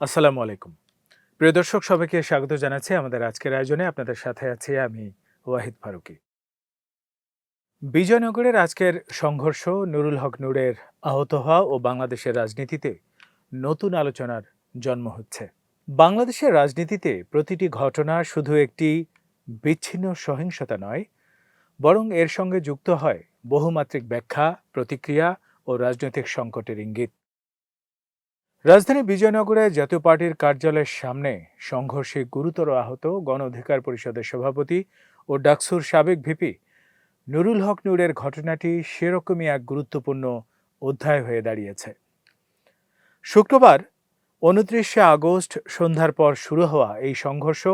আসসালামু আলাইকুম। প্রিয় দর্শক, সবাইকে স্বাগত জানাচ্ছি আমাদের আজকের আয়োজনে। আপনাদের সাথে আছি আমি ওয়াহিদ ফারুকি। বিজয়নগরের আজকের সংঘর্ষ, নুরুল হক নূরের আহত হওয়া ও বাংলাদেশের রাজনীতিতে নতুন আলোচনার জন্ম হচ্ছে। বাংলাদেশের রাজনীতিতে প্রতিটি ঘটনা শুধু একটি বিচ্ছিন্ন সহিংসতা নয়, বরং এর সঙ্গে যুক্ত হয় বহুমাত্রিক ব্যাখ্যা, প্রতিক্রিয়া ও রাজনৈতিক সংকটের ইঙ্গিত। রাজধানী বিজয়নগরে জাতীয় পার্টির কার্যালয়ের সামনে সংঘর্ষে গুরুতর আহত গণ অধিকার পরিষদের সভাপতি ও ডাকসুর সাবেক ভিপি নুরুল হক নূরের ঘটনাটি সেরকমই এক গুরুত্বপূর্ণ অধ্যায় হয়ে দাঁড়িয়েছে। শুক্রবার উনত্রিশে আগস্ট সন্ধ্যার পর শুরু হওয়া এই সংঘর্ষ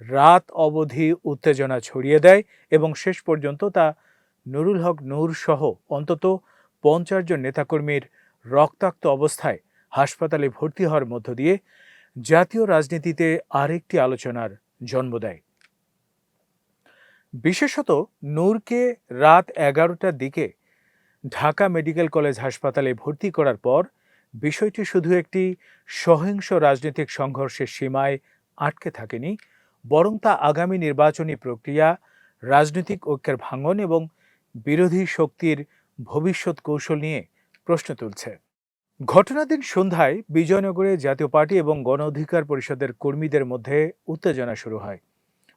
রাত অবধি উত্তেজনা ছড়িয়ে দেয় এবং শেষ পর্যন্ত তা নুরুল হক নূর সহ অন্তত পঞ্চাশ জন নেতাকর্মীর রক্তাক্ত অবস্থায় হাসপাতালে ভর্তি হওয়ার মধ্য দিয়ে জাতীয় রাজনীতিতে আরেকটি আলোচনার জন্ম দেয়। বিশেষত নূরকে রাত এগারোটার দিকে ঢাকা মেডিকেল কলেজ হাসপাতালে ভর্তি করার পর বিষয়টি শুধু একটি সহিংস রাজনৈতিক সংঘর্ষের সীমায় আটকে থাকেনি, বরং তা আগামী নির্বাচনী প্রক্রিয়া, রাজনৈতিক ঐক্যের ভাঙন এবং বিরোধী শক্তির ভবিষ্যৎ কৌশল নিয়ে প্রশ্ন তুলছে। ঘটনার দিন সন্ধ্যায় বিজয়নগরে জাতীয় পার্টি এবং গণ অধিকার পরিষদের কর্মীদের মধ্যে উত্তেজনা শুরু হয়।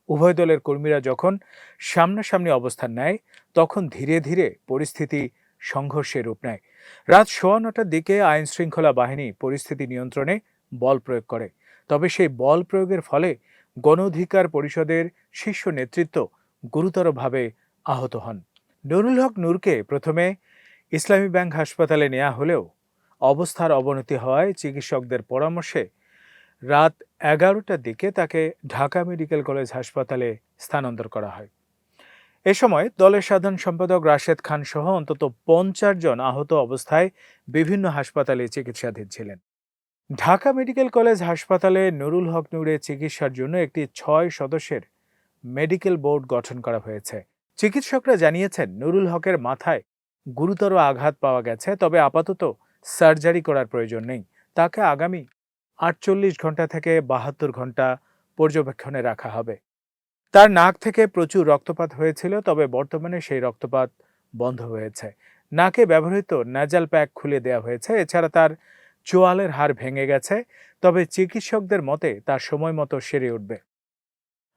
উভয় দলের কর্মীরা যখন সামনাসামনি অবস্থান নেয়, তখন ধীরে ধীরে পরিস্থিতি সংঘর্ষে রূপ নেয়। রাত সোয়া নটার দিকে আইন শৃঙ্খলা বাহিনী পরিস্থিতি নিয়ন্ত্রণে বল প্রয়োগ করে। তবে সেই বল প্রয়োগের ফলে গণ অধিকার পরিষদের শীর্ষ নেতৃত্ব গুরুতরভাবে আহত হন। নুরুল হক নূরকে প্রথমে ইসলামী ব্যাংক হাসপাতালে নেওয়া হলেও অবস্থার অবনতি হওয়ায় চিকিৎসকদের পরামর্শে রাত এগারোটার দিকে তাকে ঢাকা মেডিকেল কলেজ হাসপাতালে স্থানান্তর করা হয়। এ সময় দলের সাধারণ সম্পাদক রাশেদ খান সহ অন্তত পঞ্চাশ জন আহত অবস্থায় বিভিন্ন হাসপাতালে চিকিৎসাধীন ছিলেন। ঢাকা মেডিকেল কলেজ হাসপাতালে নুরুল হক নূরের চিকিৎসার জন্য একটি ছয় সদস্যের মেডিকেল বোর্ড গঠন করা হয়েছে। চিকিৎসকরা জানিয়েছেন, নুরুল হকের মাথায় গুরুতর আঘাত পাওয়া গেছে, তবে আপাতত সার্জারি করার প্রয়োজন নেই। তাকে আগামী আটচল্লিশ ঘণ্টা থেকে বাহাত্তর ঘণ্টা পর্যবেক্ষণে রাখা হবে। তার নাক থেকে প্রচুর রক্তপাত হয়েছিল, তবে বর্তমানে সেই রক্তপাত বন্ধ হয়েছে। নাকে ব্যবহৃত নাজাল প্যাক খুলে দেওয়া হয়েছে। এছাড়া তার চোয়ালের হাড় ভেঙে গেছে, তবে চিকিৎসকদের মতে তার সময় মতো সেরে উঠবে।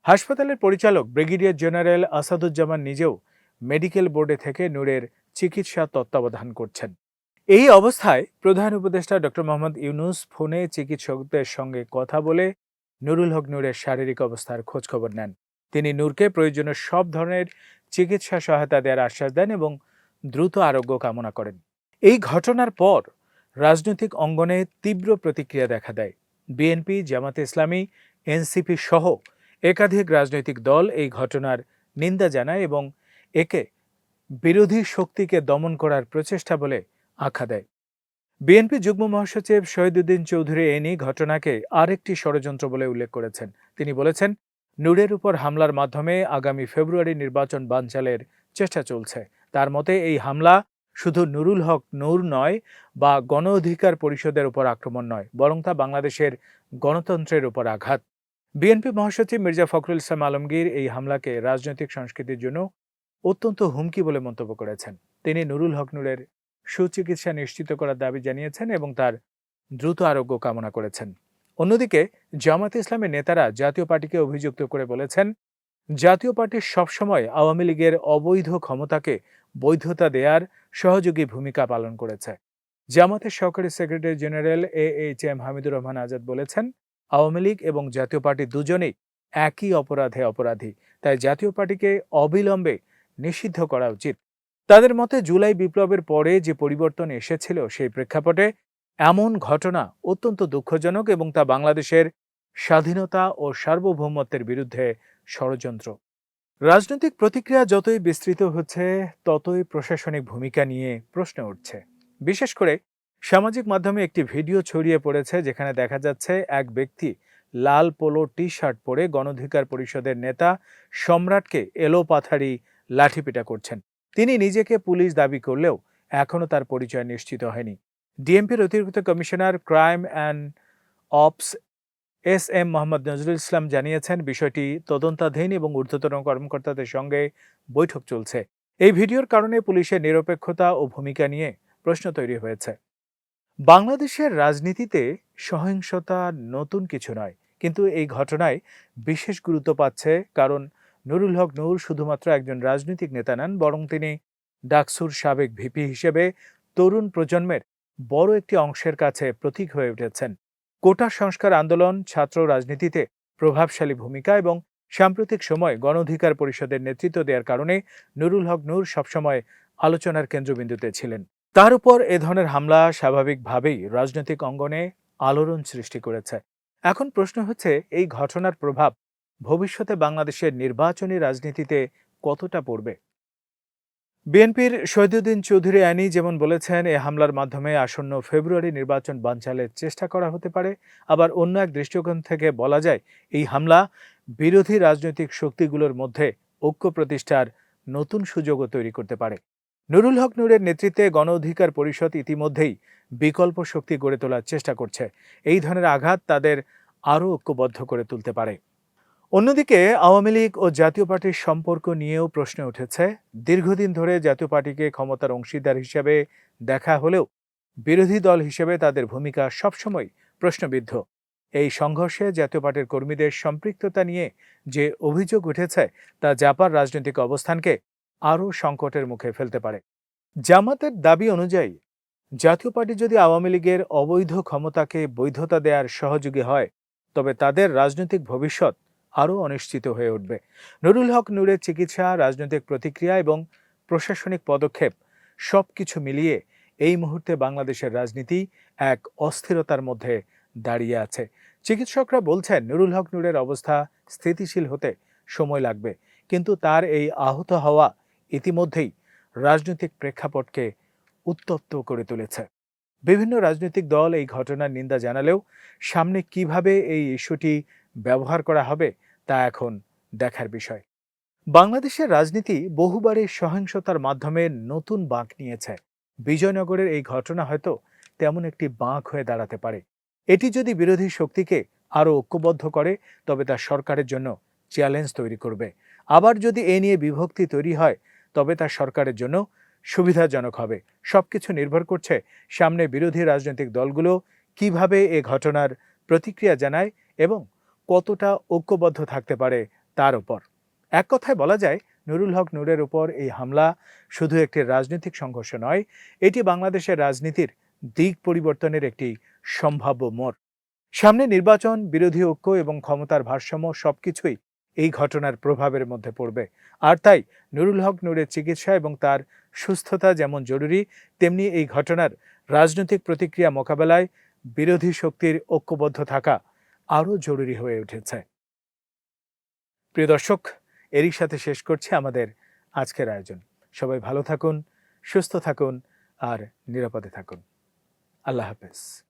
হাসপাতালের পরিচালক ব্রিগেডিয়ার জেনারেল আসাদুজ্জামান নিজেও মেডিকেল বোর্ডে থেকে নূরের চিকিৎসা তত্ত্বাবধান করছেন। এই অবস্থায় প্রধান উপদেষ্টা ডক্টর মোহাম্মদ ইউনুস ফোনে চিকিৎসকদের সঙ্গে কথা বলে নুরুল হক নূরের শারীরিক অবস্থার খোঁজখবর নেন। তিনি নূরকে প্রয়োজনীয় সব ধরনের চিকিৎসা সহায়তা দেওয়ার আশ্বাস দেন এবং দ্রুত আরোগ্য কামনা করেন। এই ঘটনার পর রাজনৈতিক অঙ্গনে তীব্র প্রতিক্রিয়া দেখা দেয়। বিএনপি, জামাতে ইসলামী, এনসিপি সহ একাধিক রাজনৈতিক দল এই ঘটনার নিন্দা জানায় এবং একে বিরোধী শক্তিকে দমন করার প্রচেষ্টা বলে আখ্যা দেয়। বিএনপি যুগ্ম মহাসচিব শহীদুদ্দিন চৌধুরী এ নিয়ে ঘটনাকে আরেকটি ষড়যন্ত্র বলে উল্লেখ করেছেন। তিনি বলেছেন, নূরের উপর হামলার মাধ্যমে আগামী ফেব্রুয়ারি নির্বাচন বানচালের চেষ্টা চলছে। তার মতে, এই হামলা শুধু নুরুল হক নূর নয় বা গণ অধিকার পরিষদের উপর আক্রমণ নয়, বরং তা বাংলাদেশের গণতন্ত্রের উপর আঘাত। বিএনপি মহাসচিব মির্জা ফখরুল ইসলাম আলমগীর এই হামলাকে রাজনৈতিক সংস্কৃতির জন্য অত্যন্ত হুমকি বলে মন্তব্য করেছেন। তিনি নুরুল হক নূরের সুচিকিৎসা নিশ্চিত করার দাবি জানিয়েছেন এবং তার দ্রুত আরোগ্য কামনা করেছেন। অন্যদিকে জামাত ইসলামের নেতারা জাতীয় পার্টিকে অভিযুক্ত করে বলেছেন, জাতীয় পার্টি সবসময় আওয়ামী লীগের অবৈধ ক্ষমতাকে বৈধতা দেয়ার সহযোগী ভূমিকা পালন করেছে। জামাতের সহকারী secretary general A H M Hamidur Rahman Azad বলেছেন, আওয়ামী লীগ এবং জাতীয় পার্টি দুজনেই একই অপরাধে অপরাধী, তাই জাতীয় পার্টিকে অবিলম্বে নিষিদ্ধ করা উচিত। তাদের মতে জুলাই বিপ্লবের পরে যে পরিবর্তন এসেছিল সেই প্রেক্ষাপটে এমন ঘটনা অত্যন্ত দুঃখজনক এবং তা বাংলাদেশের স্বাধীনতা ও সার্বভৌমত্বের বিরুদ্ধে ষড়যন্ত্র। রাজনৈতিক প্রতিক্রিয়া যতই বিস্তৃত হচ্ছে, ততই প্রশাসনিক ভূমিকা নিয়ে প্রশ্ন উঠছে। বিশেষ করে সামাজিক মাধ্যমে একটি ভিডিও ছড়িয়ে পড়েছে যেখানে দেখা যাচ্ছে এক ব্যক্তি লাল পোলো টি শার্ট পরে গণঅধিকার পরিষদের নেতা সম্রাটকে এলোপাথারি লাঠিপিটা করছেন। তিনি নিজেকে পুলিশ দাবি করলেও এখনও তার পরিচয় নিশ্চিত হয়নি। ডিএমপির অতিরিক্ত commissioner crime and ops S M Mohammad Nazrul Islam জানিয়েছেন, বিষয়টি তদন্তাধীন এবং ঊর্ধ্বতন কর্মকর্তাদের সঙ্গে বৈঠক চলছে। এই ভিডিওর কারণে পুলিশের নিরপেক্ষতা ও ভূমিকা নিয়ে প্রশ্ন তৈরি হয়েছে। বাংলাদেশের রাজনীতিতে সহিংসতা নতুন কিছু নয়, কিন্তু এই ঘটনায় বিশেষ গুরুত্ব পাচ্ছে কারণ নুরুল হক নূর শুধুমাত্র একজন রাজনৈতিক নেতা নন, বরং তিনি ডাকসুর সাবেক ভিপি হিসেবে তরুণ প্রজন্মের বড় একটি অংশের কাছে প্রতীক হয়ে উঠেছেন। কোটা সংস্কার আন্দোলন, ছাত্র রাজনীতিতে প্রভাবশালী ভূমিকা এবং সাম্প্রতিক সময় গণ অধিকার পরিষদের নেতৃত্ব দেওয়ার কারণে নুরুল হক নূর সবসময় আলোচনার কেন্দ্রবিন্দুতে ছিলেন। তার উপর এ ধরনের হামলা স্বাভাবিকভাবেই রাজনৈতিক অঙ্গনে আলোড়ন সৃষ্টি করেছে। এখন প্রশ্ন হচ্ছে, এই ঘটনার প্রভাব ভবিষ্যতে বাংলাদেশের নির্বাচনী রাজনীতিতে কতটা পড়বে? বিএনপির শহীদুদ্দিন চৌধুরী আইনি যেমন বলেছেন, এ হামলার মাধ্যমে আসন্ন ফেব্রুয়ারি নির্বাচন বানচালের চেষ্টা করা হতে পারে। আবার অন্য এক দৃষ্টিকোণ থেকে বলা যায়, এই হামলা বিরোধী রাজনৈতিক শক্তিগুলোর মধ্যে ঐক্য প্রতিষ্ঠার নতুন সুযোগও তৈরি করতে পারে। নুরুল হক নূরের নেতৃত্বে গণ অধিকার পরিষদ ইতিমধ্যেই বিকল্প শক্তি গড়ে তোলার চেষ্টা করছে। এই ধরনের আঘাত তাদের আরও ঐক্যবদ্ধ করে তুলতে পারে। অন্যদিকে, আওয়ামী লীগ ও জাতীয় পার্টির সম্পর্ক নিয়েও প্রশ্ন উঠেছে। দীর্ঘদিন ধরে জাতীয় পার্টিকে ক্ষমতার অংশীদার হিসেবে দেখা হলেও বিরোধী দল হিসেবে তাদের ভূমিকা সবসময় প্রশ্নবিদ্ধ। এই সংঘর্ষে জাতীয় পার্টির কর্মীদের সম্পৃক্ততা নিয়ে যে অভিযোগ উঠেছে, তা জাপার রাজনৈতিক অবস্থানকে আরও সংকটের মুখে ফেলতে পারে। জামাতের দাবি অনুযায়ী, জাতীয় পার্টি যদি আওয়ামী লীগের অবৈধ ক্ষমতাকে বৈধতা দেওয়ার সহযোগী হয়, তবে তাদের রাজনৈতিক ভবিষ্যৎ আরও অনিশ্চিত হয়ে উঠবে। নুরুল হক নূরের চিকিৎসা, রাজনৈতিক প্রতিক্রিয়া এবং প্রশাসনিক পদক্ষেপ সব কিছু মিলিয়ে এই মুহূর্তে বাংলাদেশের রাজনীতি এক অস্থিরতার মধ্যে দাঁড়িয়ে আছে। চিকিৎসকরা বলছেন, নুরুল হক নূরের অবস্থা স্থিতিশীল হতে সময় লাগবে, কিন্তু তার এই আহত হওয়া ইতিমধ্যেই রাজনৈতিক প্রেক্ষাপটকে উত্তপ্ত করে তুলেছে। বিভিন্ন রাজনৈতিক দল এই ঘটনার নিন্দা জানালেও সামনে কীভাবে এই ইস্যুটি ব্যবহার করা হবে তা এখন দেখার বিষয়। বাংলাদেশের রাজনীতি বহুবারই সহিংসতার মাধ্যমে নতুন বাঁক নিয়েছে। বিজয়নগরের এই ঘটনা হয়তো তেমন একটি বাঁক হয়ে দাঁড়াতে পারে। এটি যদি বিরোধী শক্তিকে আরও ঐক্যবদ্ধ করে, তবে তা সরকারের জন্য চ্যালেঞ্জ তৈরি করবে। আবার যদি এ নিয়ে বিভক্তি তৈরি হয়, তবে তা সরকারের জন্য সুবিধাজনক হবে। সবকিছু নির্ভর করছে সামনে বিরোধী রাজনৈতিক দলগুলো কীভাবে এ ঘটনার প্রতিক্রিয়া জানায় এবং কতটা ঐক্যবদ্ধ থাকতে পারে তার উপর। এক কথায় বলা যায়, নুরুল হক নূরের উপর এই হামলা শুধু একটি রাজনৈতিক সংঘর্ষ নয়, এটি বাংলাদেশের রাজনীতির দিক পরিবর্তনের একটি সম্ভাব্য মোড়। সামনে নির্বাচন, বিরোধী ঐক্য এবং ক্ষমতার ভারসাম্য সবকিছুই এই ঘটনার প্রভাবের মধ্যে পড়বে। আর তাই নুরুল হক নূরের চিকিৎসা এবং তার সুস্থতা যেমন জরুরি, তেমনি এই ঘটনার রাজনৈতিক প্রতিক্রিয়া মোকাবেলায় বিরোধী শক্তির ঐক্যবদ্ধ থাকা আরও জরুরি হয়ে উঠেছে। প্রিয় দর্শক, এরই সাথে শেষ করছি আমাদের আজকের আয়োজন। সবাই ভালো থাকুন, সুস্থ থাকুন আর নিরাপদে থাকুন। আল্লাহ হাফেজ।